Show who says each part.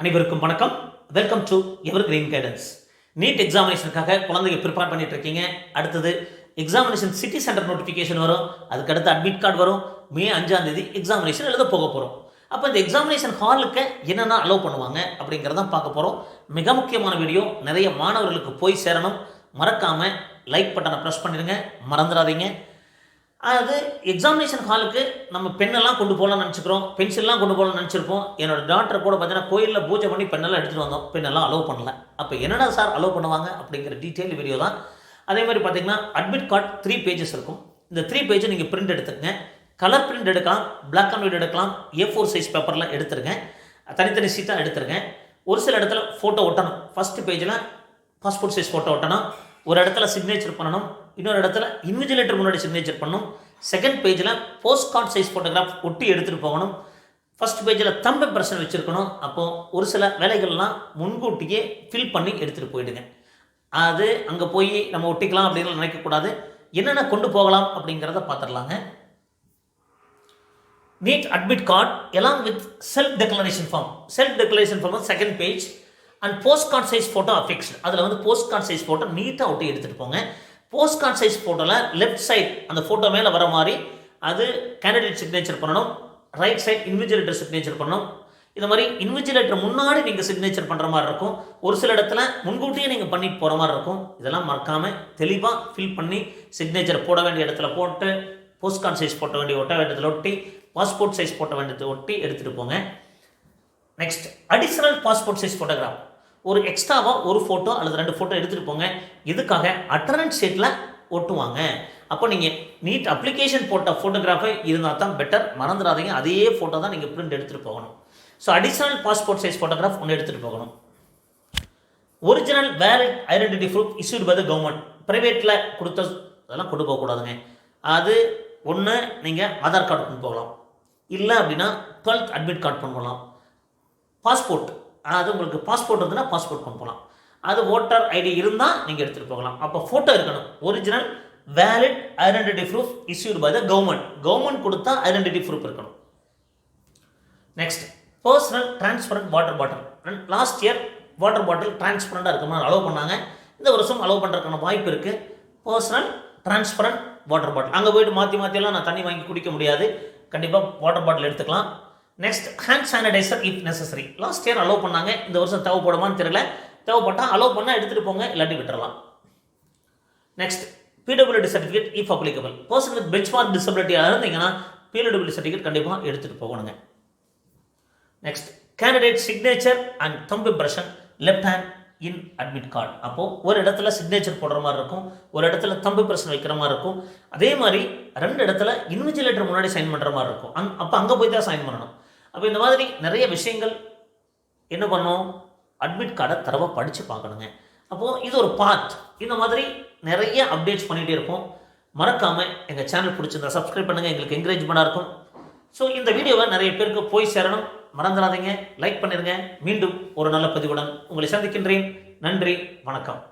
Speaker 1: அனைவருக்கும் வணக்கம். Welcome to evergreen guidance NEET எக்ஸாமினேஷனுக்காக குழந்தைங்க ப்ரிப்பேர் பண்ணிட்டு இருக்கீங்க. அடுத்தது எக்ஸாமினேஷன் சிட்டி சென்டர் நோட்டிஃபிகேஷன் வரும். அதுக்கு அடுத்து அட்மிட் கார்டு வரும். மே அஞ்சாம் தேதி எக்ஸாமினேஷன் எழுத போக போகிறோம் அப்போ இந்த எக்ஸாமினேஷன் ஹாலுக்கு என்னென்ன அலோவ் பண்ணுவாங்க அப்படிங்கிறதான் பார்க்க போகிறோம் மிக முக்கியமான வீடியோ நிறைய மாணவர்களுக்கு போய் சேரணும். மறக்காமல் லைக் பட்டனை ப்ரெஸ் பண்ணிடுங்க. மறந்துடாதீங்க. அது எக்ஸாமினேஷன் ஹாலுக்கு நம்ம பெண்ணெல்லாம் கொண்டு போகலாம்னு நினச்சிக்கிறோம். பென்சில்லாம் கொண்டு போகலாம்னு நினச்சிருப்போம். என்னோட டாக்டர் கூட பார்த்தீங்கன்னா கோயிலில் பூஜை பண்ணி பெண்ணெல்லாம் எடுத்துகிட்டு வந்தோம். பெண்ணெல்லாம் அலோவ் பண்ணல. அப்போ என்னடா சார் அலோவ் பண்ணுவாங்க அப்படிங்கிற டீட்டெயில் வீடியோ தான். அதே மாதிரி பார்த்தீங்கன்னா அட்மிட் கார்டு த்ரீ பேஜஸ் இருக்கும். இந்த த்ரீ பேஜை நீங்கள் பிரிண்ட் எடுத்துக்கங்க. கலர் பிரிண்ட் எடுக்கலாம். பிளாக் அண்ட் ஒயிட் எடுக்கலாம். ஏ ஃபோர் சைஸ் பேப்பர்லாம் எடுத்துருங்க. தனித்தனி சீட்டாக எடுத்துருங்க. ஒரு சில இடத்துல ஃபோட்டோ ஒட்டணும். ஃபஸ்ட்டு பேஜில் பாஸ்போர்ட் சைஸ் ஃபோட்டோ ஒட்டணும். ஒரு இடத்துல சிக்னேச்சர் பண்ணணும் இன்னொரு இடத்துல இன்விஜிலேட்டர் முன்னாடி சிக்னேச்சர் பண்ணணும். செகண்ட் பேஜில் போஸ்ட் கார்ட் சைஸ் ஃபோட்டோகிராஃப் ஒட்டி எடுத்துகிட்டு போகணும். ஃபர்ஸ்ட் பேஜில் தம்ப் இம்ப்ரெஷன் வச்சுருக்கணும். அப்போது ஒரு சில வேலைகள்லாம் முன்கூட்டியே ஃபில் பண்ணி எடுத்துகிட்டு போயிடுங்க. அது அங்கே போய் நம்ம ஒட்டிக்கலாம் அப்படின்னு நினைக்கக்கூடாது என்னென்ன கொண்டு போகலாம் அப்படிங்கிறத பார்த்துடலாங்க. NEET admit card along with self declaration form self declaration form second page and post card size photo affixed அதில் வந்து போஸ்ட் கார்ட் சைஸ் ஃபோட்டோ நீட்டாக ஒட்டி எடுத்துகிட்டு போங்க. போஸ்ட் கார்ட் சைஸ் ஃபோட்டோவில் லெஃப்ட் சைட் அந்த ஃபோட்டோ மேலே வர மாதிரி அது கேண்டிடேட் சிக்னேச்சர் பண்ணணும். ரைட் சைட் இன்விஜுவலேட்டர் சிக்னேச்சர் பண்ணணும். இந்த மாதிரி இன்விஜிலேட்டர் முன்னாடி நீங்கள் சிக்னேச்சர் பண்ணுற மாதிரி இருக்கும். ஒரு சில இடத்துல முன்கூட்டியே நீங்கள் பண்ணிட்டு போகிற மாதிரி இருக்கும். இதெல்லாம் மறக்காமல் தெளிவாக ஃபில் பண்ணி சிக்னேச்சர் போட வேண்டிய இடத்துல போட்டு போஸ்ட் கார்டு சைஸ் போட்ட வேண்டிய ஒட்ட வேண்டியதில் ஒட்டி பாஸ்போர்ட் சைஸ் போட்ட வேண்டியதை ஒட்டி எடுத்துகிட்டு போங்க. Next additional passport size photograph ஒரு எக்ஸ்ட்ராவாக ஒரு ஃபோட்டோ அல்லது ரெண்டு ஃபோட்டோ எடுத்துகிட்டு போங்க. இதுக்காக அட்டரன்ஸ் ஷீட்டில் ஒட்டுவாங்க. அப்போ நீங்கள் நீட் அப்ளிகேஷன் போட்ட ஃபோட்டோகிராஃபை இருந்தால் தான் பெட்டர் மறந்துடாதீங்க. அதே ஃபோட்டோ தான் நீங்கள் பிரிண்ட் எடுத்துகிட்டு போகணும். So additional passport size photograph ஒன்று எடுத்துகிட்டு போகணும். Original valid identity proof issued by the government ப்ரைவேட்டில் கொடுத்த அதெல்லாம் கொண்டு போகக்கூடாதுங்க அது ஒன்று நீங்கள் ஆதார் கார்டு கொண்டு போகலாம். இல்லை அப்படின்னா டுவெல்த் அட்மிட் கார்டு கொண்டு போகலாம். பாஸ்போர்ட். அதாவது உங்களுக்கு பாஸ்போர்ட் இருந்ததுன்னா பாஸ்போர்ட் கொண்டு போகலாம். அது ஓட்டர் ஐடி இருந்தால் நீங்கள் எடுத்துகிட்டு போகலாம். அப்போ ஃபோட்டோ இருக்கணும். Original valid identity proof issued by the government government கொடுத்தா ஐடென்டிட்டி ப்ரூஃப் இருக்கணும். Next personal transparent water bottle last year water bottle டிரான்ஸ்பரண்டாக இருக்கணும்னு அலோவ் பண்ணாங்க. இந்த வருஷம் அலோவ் பண்ணுறதுக்கான வாய்ப்பு இருக்குது பர்சனல் டிரான்ஸ்பரண்ட் வாட்டர் பாட்டில் அங்கே போயிட்டு மாற்றி மாற்றியெல்லாம் நான் தண்ணி வாங்கி குடிக்க முடியாது. கண்டிப்பாக வாட்டர் பாட்டில் எடுத்துக்கலாம். Next hand sanitiser if necessary last year allow பண்ணாங்க. இந்த வருஷம் தேவைப்படுமான்னு தெரியல. தேவைப்பட்டால் அலோவ் பண்ணால் எடுத்துகிட்டு போங்க இல்லாட்டி விட்டுறலாம். Next PWD certificate if applicable person with benchmark டிசபிலிட்டியாக இருந்தீங்கன்னா பிடபிள்யூடி சர்டிஃபிகேட் கண்டிப்பாக எடுத்துகிட்டு போகணுங்க. Next candidate signature and thumb impression left hand in admit card அப்போது ஒரு இடத்துல சிக்னேச்சர் போடுற மாதிரி இருக்கும் ஒரு இடத்துல தம்பு பிரச்சனை வைக்கிற மாதிரி இருக்கும். அதே மாதிரி ரெண்டு இடத்துல இன்விஜிலேட்டர் முன்னாடி சைன் பண்ணுற மாதிரி இருக்கும். அங் அப்போ அங்கே போய் தான் சைன் பண்ணணும். அப்போ இந்த மாதிரி நிறைய விஷயங்கள் என்ன பண்ணோம்? அட்மிட் கார்டை தரவை படித்து பார்க்கணுங்க. அப்போது இது ஒரு பார்ட் இந்த மாதிரி நிறைய அப்டேட்ஸ் பண்ணிகிட்டே இருப்போம். மறக்காமல் எங்கள் சேனல் பிடிச்சிருந்தா சப்ஸ்கிரைப் பண்ணுங்கள் எங்களுக்கு என்கரேஜ்மெண்ட்டாக இருக்கும். ஸோ இந்த வீடியோவை நிறைய பேருக்கு போய் சேரணும். மறந்துடாதீங்க. லைக் பண்ணிடுங்க மீண்டும் ஒரு நல்ல பதிவுடன் உங்களை சந்திக்கின்றேன். நன்றி. வணக்கம்.